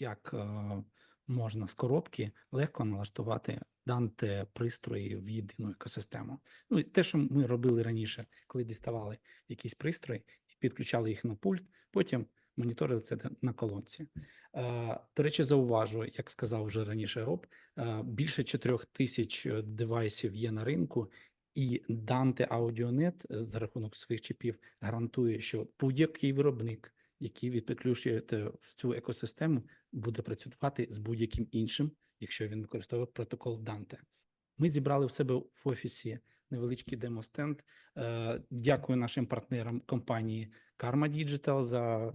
як е, можна з коробки легко налаштувати Dante пристрої в єдину екосистему. Ну, те, що ми робили раніше, коли діставали якісь пристрої і підключали їх на пульт, потім моніторили це на- колонці. Е, До речі, зауважу, як сказав вже раніше Роб, е, більше 4 тисяч девайсів є на ринку, і Dante AudioNet за рахунок своїх чіпів гарантує, що будь-який виробник, який ви підключуєте в цю екосистему, буде працювати з будь-яким іншим, якщо він використовує протокол Dante. Ми зібрали в себе в офісі невеличкий демостенд. Е, Дякую нашим партнерам компанії Karma Digital за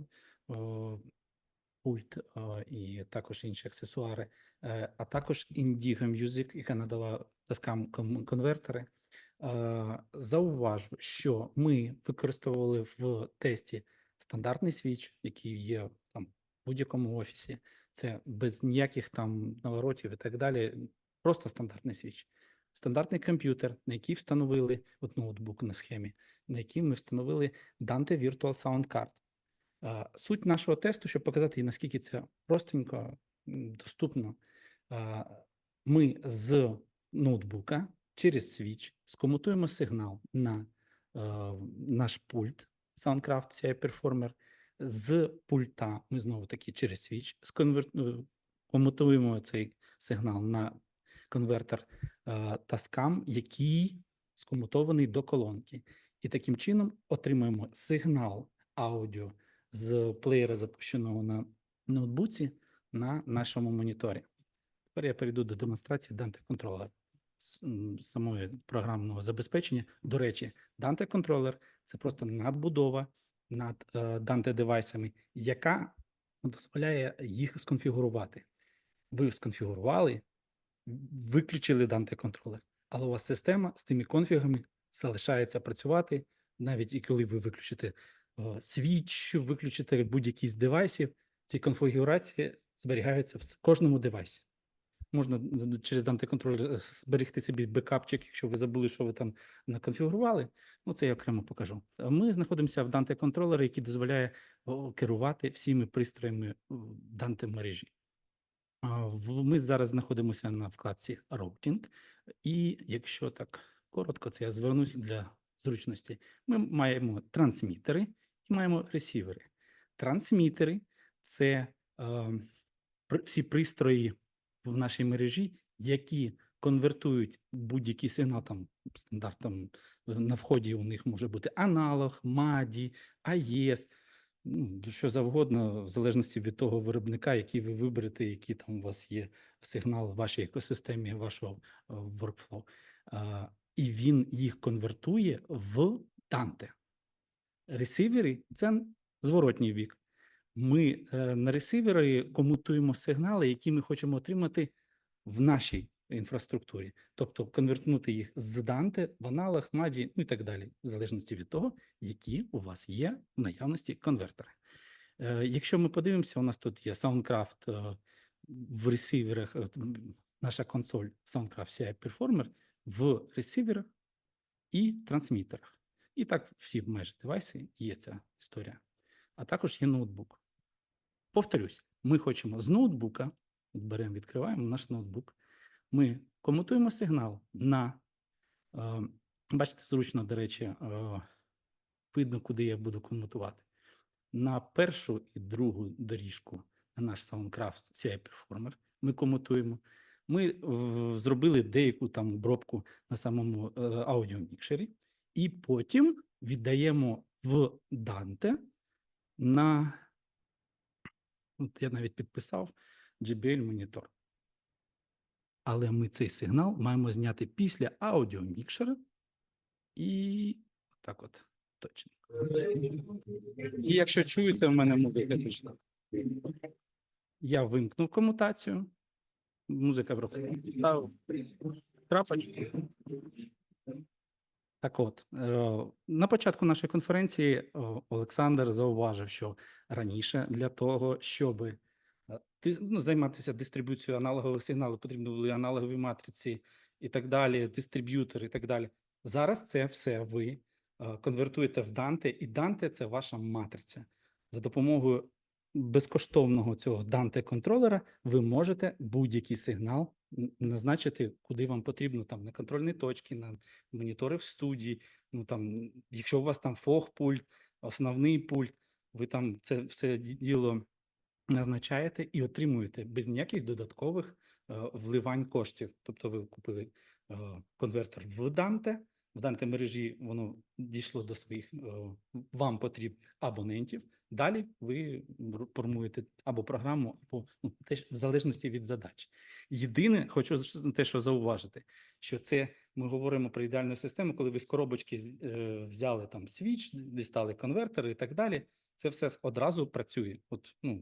пульт і також інші аксесуари, е, а також Indigo Music, яка надала таскам конвертери. Е, Зауважу, що ми використовували в тесті стандартний свіч, який є там в будь-якому офісі. Це без ніяких там наворотів і так далі. Просто стандартний свіч. Стандартний комп'ютер, на який встановили от ноутбук на схемі, на який ми встановили Dante Virtual Sound Card. Суть нашого тесту, щоб показати, наскільки це простенько, доступно. Ми з ноутбука через свіч скомутуємо сигнал на наш пульт Soundcraft CI Performer. З пульта ми знову таки через свіч е, комутуємо цей сигнал на конвертер е, Tascam, який скомутований до колонки. І таким чином отримуємо сигнал аудіо з плеєра, запущеного на ноутбуці, на нашому моніторі. Тепер я перейду до демонстрації Dante м, самої програмного забезпечення. До речі, Dante Controller – це просто надбудова над е, Dante девайсами, яка дозволяє їх сконфігурувати. Ви сконфігурували, виключили Dante Controller, але у вас система з тими конфігами залишається працювати, навіть і коли ви виключите е, свіч, виключите будь-який з девайсів, ці конфігурації зберігаються в кожному девайсі. Можна через Controller е, зберегти собі бекапчик, якщо ви забули, що ви там наконфігурували. Ну, це я окремо покажу. Ми знаходимося в Dante Controller, який дозволяє керувати всіми пристроями в Dante мережі. Ми зараз знаходимося на вкладці Routing, і якщо так коротко, це я звернусь для зручності. Ми маємо трансмітери і маємо ресівери. Трансмітери це е, всі пристрої в нашій мережі, які конвертують будь-який сигнал там стандартом е, на вході у них може бути аналог, MADI, AES, ну, що завгодно, в залежності від того виробника, який ви виберете, який там у вас є сигнал в вашій екосистемі, вашого е, workflow. І він їх конвертує в Dante. Ресивери це зворотній бік. Ми е, на ресивери комутуємо сигнали, які ми хочемо отримати в нашій інфраструктурі, тобто конвертнути їх з Dante в аналог, MADI, ну і так далі, в залежності від того, які у вас є в наявності конвертери. Е, Якщо ми подивимося, у нас тут є Soundcraft е, в ресиверах, наша консоль Soundcraft CI Performer в ресиверах і трансмітерах. І так всі майже девайси є ця історія. А також є ноутбук. Повторюсь, ми хочемо з ноутбука, беремо, відкриваємо наш ноутбук, ми комутуємо сигнал на, е, бачите, зручно, до речі, е, видно, куди я буду комутувати. На першу і другу доріжку на наш Soundcraft CI Performer ми комутуємо. Ми в- зробили деяку там обробку на самому е, аудіомікшері, і потім віддаємо в Dante на, от я навіть підписав JBL монітор. Але ми цей сигнал маємо зняти після аудіомікшера і так от точно. І якщо чуєте, в мене музика точно. Я вимкнув комутацію. Музика став крапочку. Так от, е, на початку нашої конференції е, Олександр зауважив, що раніше для того, щоб е, ну, займатися дистрибуцією аналогових сигналів, потрібні були аналогові матриці і так далі, дистриб'ютори і так далі. Зараз це все ви конвертуєте в Dante, і Dante – це ваша матриця. За допомогою безкоштовного цього Dante контролера ви можете будь-який сигнал назначити, куди вам потрібно, там на контрольні точки, на монітори в студії. Ну там, якщо у вас там фог-пульт, основний пульт, ви там це все діло назначаєте і отримуєте без ніяких додаткових е, вливань коштів. Тобто ви купили е, конвертер в Dante, в Dante мережі воно дійшло до своїх е, вам потрібних абонентів. Далі ви формуєте або програму, або ну, теж в залежності від задач. Єдине, хочу те, що зауважити, що це ми говоримо про ідеальну систему, коли ви з коробочки е, взяли там свіч, дістали конвертери і так далі. Це все одразу працює, от ну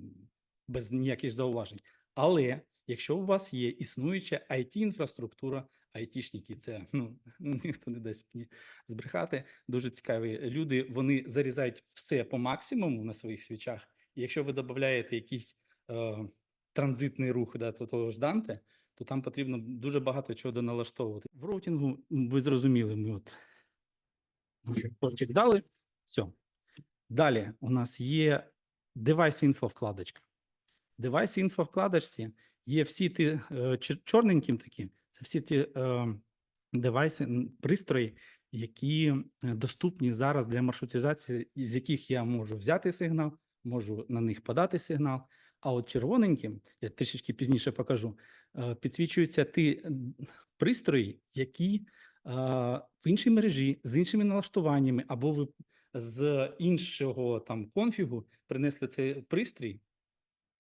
без ніяких зауважень. Але якщо у вас є існуюча it інфраструктура айтішники, це ну ніхто не дасть мені збрехати. Дуже цікаві люди. Вони зарізають все по максимуму на своїх свічах. І якщо ви додаєте якийсь е, транзитний рух да, до того ж Данте, то там потрібно дуже багато чого доналаштовувати. В роутінгу ви зрозуміли, ми от дали. Все. Далі у нас є девайс інфо вкладочка. Девайс інфо вкладочці є всі ті е, чорненьким такі, це всі ті е, девайси, пристрої, які е, доступні зараз для маршрутизації, з яких я можу взяти сигнал, можу на них подати сигнал. А от червоненьким, я трішечки пізніше покажу, е, підсвічуються ті пристрої, які е, в іншій мережі з іншими налаштуваннями, або ви з іншого там конфігу принесли цей пристрій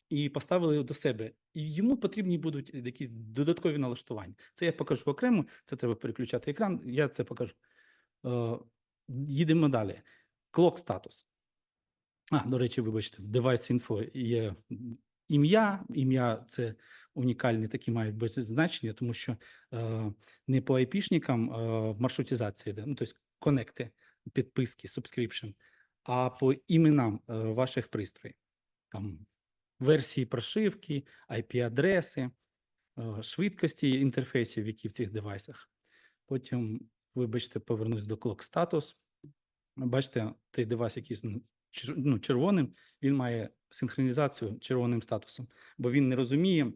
і поставили до себе. І йому потрібні будуть якісь додаткові налаштування. Це я покажу окремо. Це треба переключати екран. Я це покажу. Е, їдемо далі. Clock статус. А, до речі, вибачте, в Device Info є ім'я. Ім'я це унікальні такі мають бути значення, тому що е, не по IP-шникам е, маршрутизація йде, ну, тобто конекти, підписки, subscription, а по іменам е, ваших пристроїв. Там версії прошивки, IP-адреси, е, швидкості інтерфейсів, які в цих девайсах. Потім, вибачте, повернусь до Clock Status. Бачите, той девайс, який ну, червоним, він має синхронізацію червоним статусом, бо він не розуміє,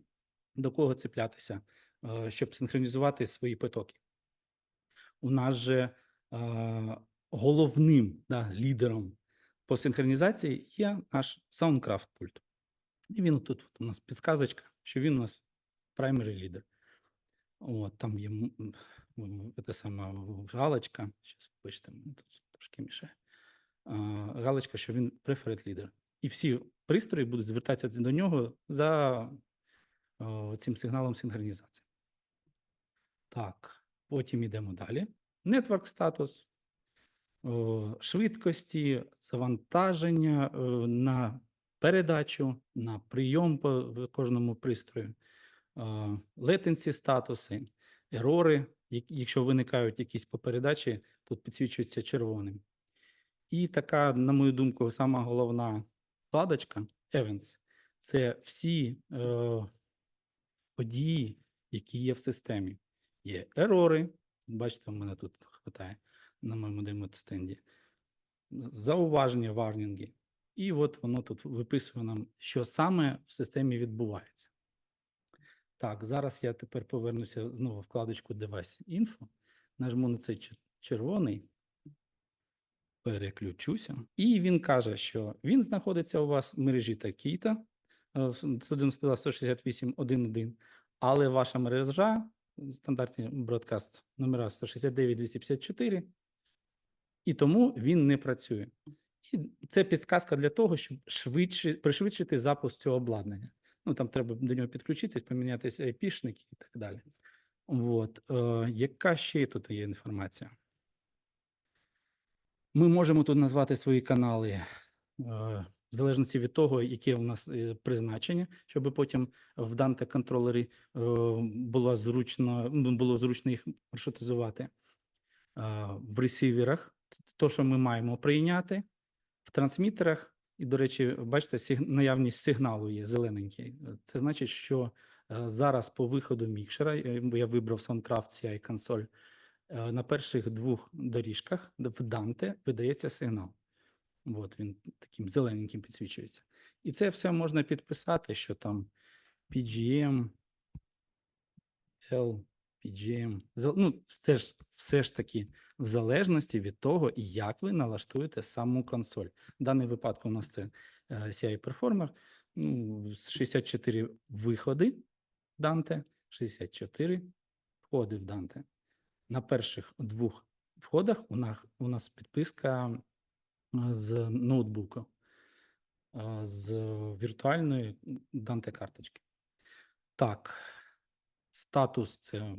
до кого цеплятися, е, щоб синхронізувати свої потоки. У нас же е, головним да, лідером по синхронізації є наш Soundcraft пульт. І він тут от у нас підсказочка, що він у нас primary leader. От, там є те сама галочка. Зараз, бачите, тут трошки мішає. А, галочка, що він preferred leader. І всі пристрої будуть звертатися до нього за о, цим сигналом синхронізації. Так, потім йдемо далі. Network статус, швидкості, завантаження е, на передачу, на прийом по кожному пристрою, летенсі статуси, ерори, якщо виникають якісь по передачі, тут підсвічується червоним. І така, на мою думку, сама головна вкладочка Events – це всі е, події, які є в системі. Є ерори, бачите, в мене тут хватає на моєму демо-стенді, зауваження, варнінги. І от воно тут виписує нам, що саме в системі відбувається. Так, зараз я тепер повернуся знову в вкладочку Device Info, нажму на цей червоний, переключуся, і він каже, що він знаходиться у вас в мережі такій-то, е, 192.168.1.1, але ваша мережа, стандартні бродкаст номера 169.254, і тому він не працює. І це підсказка для того, щоб швидше пришвидшити запуск цього обладнання. Ну там треба до нього підключитись, помінятися IP-шники і так далі. От е, яка ще тут є інформація? Ми можемо тут назвати свої канали е, в залежності від того, яке у нас е, призначення, щоб потім в Dante контролері е, було зручно, ну, було зручно їх маршрутизувати. Е, в ресіверах, то, що ми маємо прийняти, в трансмітерах, і, до речі, бачите, сиг... наявність сигналу є зелененький. Е, Це значить, що е, зараз по виходу мікшера, я вибрав Soundcraft CI консоль, е, на перших двох доріжках в Dante видається сигнал. От він таким зелененьким підсвічується. І це все можна підписати, що там PGM, L, PGM. Ну, все ж, все ж таки в залежності від того, як ви налаштуєте саму консоль. В даному випадку у нас це е, CI Performer, ну, 64 виходи Dante, 64 входи в Dante. На перших двох входах у нас, у нас підписка е, з ноутбуку, е, з віртуальної Dante карточки. Так, статус це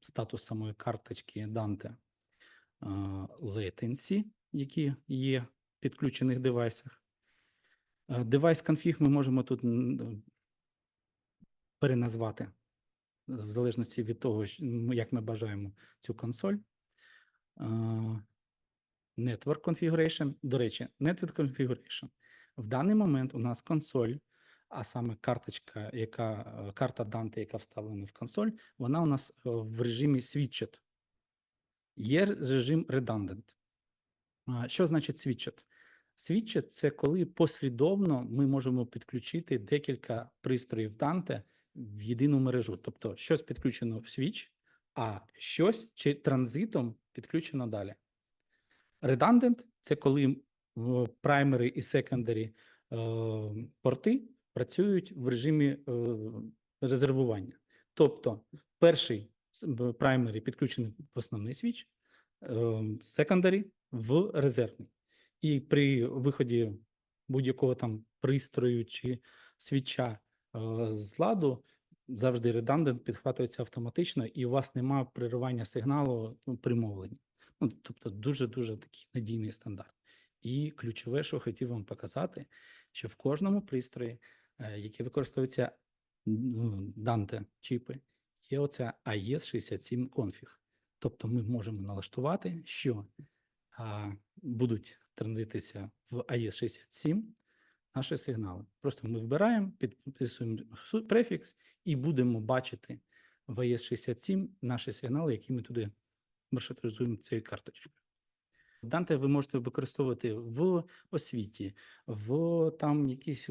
статус самої карточки Dante latency, які є в підключених девайсах. Девайс конфіг ми можемо тут переназвати в залежності від того, як ми бажаємо цю консоль. Network configuration. До речі, network configuration. В даний момент у нас консоль, а саме карточка, яка карта Dante, яка вставлена в консоль, вона у нас е, в режимі switched. Є режим redundant. Що значить switched? Switched – це коли послідовно ми можемо підключити декілька пристроїв Dante в єдину мережу. Тобто, щось підключено в switch, а щось чи транзитом підключено далі. Redundant – це коли primary і secondary е, порти працюють в режимі е, резервування. Тобто, перший primary підключений в основний свіч, е, secondary в резервний. І при виході будь-якого там пристрою чи свіча е, з ладу завжди redundant підхватується автоматично, і у вас немає переривання сигналу ну, при мовленні. Ну, тобто дуже-дуже такий надійний стандарт. І ключове, що хотів вам показати, що в кожному пристрої, е, який використовується ну, Dante чіпи, є оця AES67 config. Тобто ми можемо налаштувати, що а, будуть транзитися в AES67 наші сигнали. Просто ми вибираємо, підписуємо су- префікс і будемо бачити в AES67 наші сигнали, які ми туди маршрутизуємо цією карточкою. Dante ви можете використовувати в освіті, в там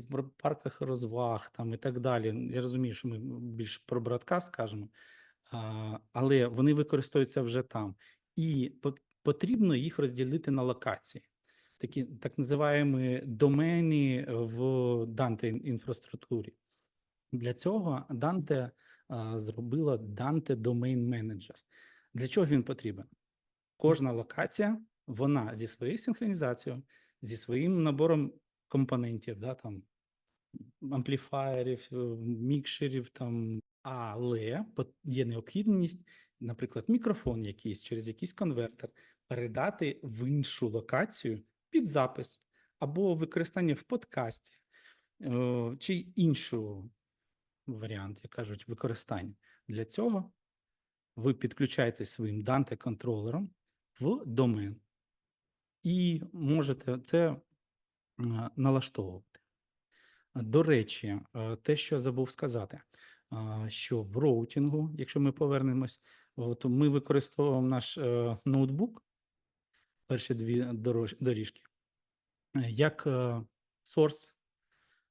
пр- парках розваг там і так далі. Я розумію, що ми більш про бродкаст кажемо, але вони використовуються вже там. І потрібно їх розділити на локації. Такі так називаємо домени в Dante інфраструктурі. Для цього а, зробила Dante Domain Manager. Для чого він потрібен? Кожна локація, вона зі своєю синхронізацією, зі своїм набором компонентів, да, там, ампліфаєрів, е, мікшерів, там, але є необхідність, наприклад, мікрофон якийсь через якийсь конвертер передати в іншу локацію під запис або використання в подкасті, е, чи іншу варіант, як кажуть, використання. Для цього ви підключаєте своїм Dante контролером в домен і можете це е, налаштовувати. До речі, е, те, що забув сказати, що в роутингу, якщо ми повернемось, от ми використовуємо наш е, ноутбук, перші дві доріжки, е, як е,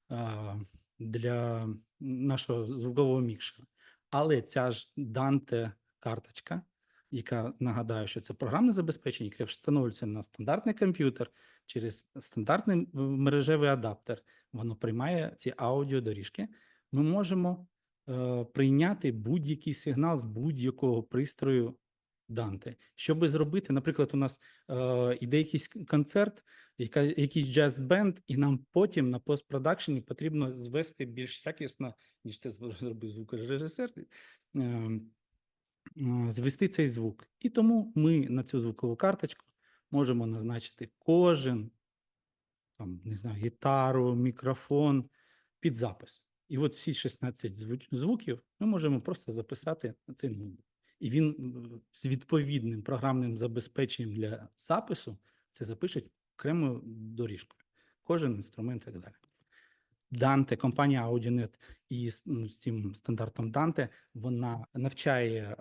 а, для нашого звукового мікшера. Але ця ж Dante карточка, яка нагадаю, що це програмне забезпечення, яке встановлюється на стандартний комп'ютер через стандартний мережевий адаптер, воно приймає ці аудіодоріжки. Ми можемо е, прийняти будь-який сигнал з будь-якого пристрою Dante. Щоб зробити, наприклад, у нас е, іде якийсь концерт, яка, якийсь джаз-бенд, і нам потім на постпродакшені потрібно звести більш якісно, ніж це зробив звукорежисер, е, е, звести цей звук. І тому ми на цю звукову карточку можемо назначити кожен, там, не знаю, гітару, мікрофон під запис. І от всі 16 зву- звуків ми можемо просто записати на цей ноутбук. І він з відповідним програмним забезпеченням для запису це запише окремою доріжкою. Кожен інструмент і так далі. Dante, компанія AudioNet і з цим стандартом Dante, вона навчає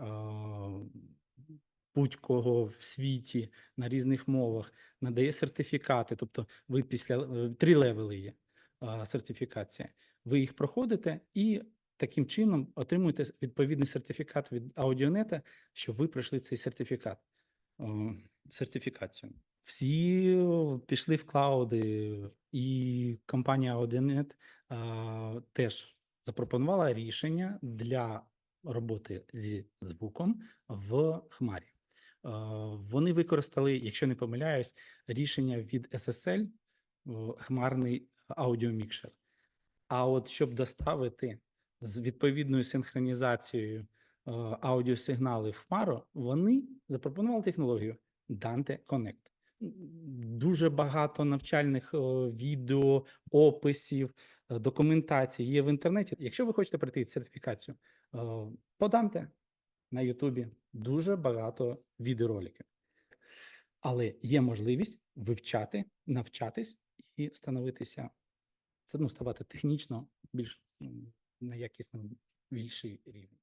будь-кого в світі на різних мовах, надає сертифікати. Тобто, ви після е, три левели є. сертифікація. Ви їх проходите і таким чином отримуєте відповідний сертифікат від Аудіонета, що ви пройшли цей сертифікат, сертифікацію. Всі пішли в клауди, і компанія Audionet теж запропонувала рішення для роботи зі звуком в хмарі. Вони використали, якщо не помиляюсь, рішення від SSL, хмарний аудіомікшер. А от щоб доставити з відповідною синхронізацією аудіосигнали в хмару, вони запропонували технологію Dante Connect. Дуже багато навчальних відео, описів, е, документації є в інтернеті. Якщо ви хочете пройти сертифікацію, е, по Dante на Ютубі дуже багато відеороликів. Але є можливість вивчати, навчатись і становитися, ну, ставати технічно більш на якісно більший рівень.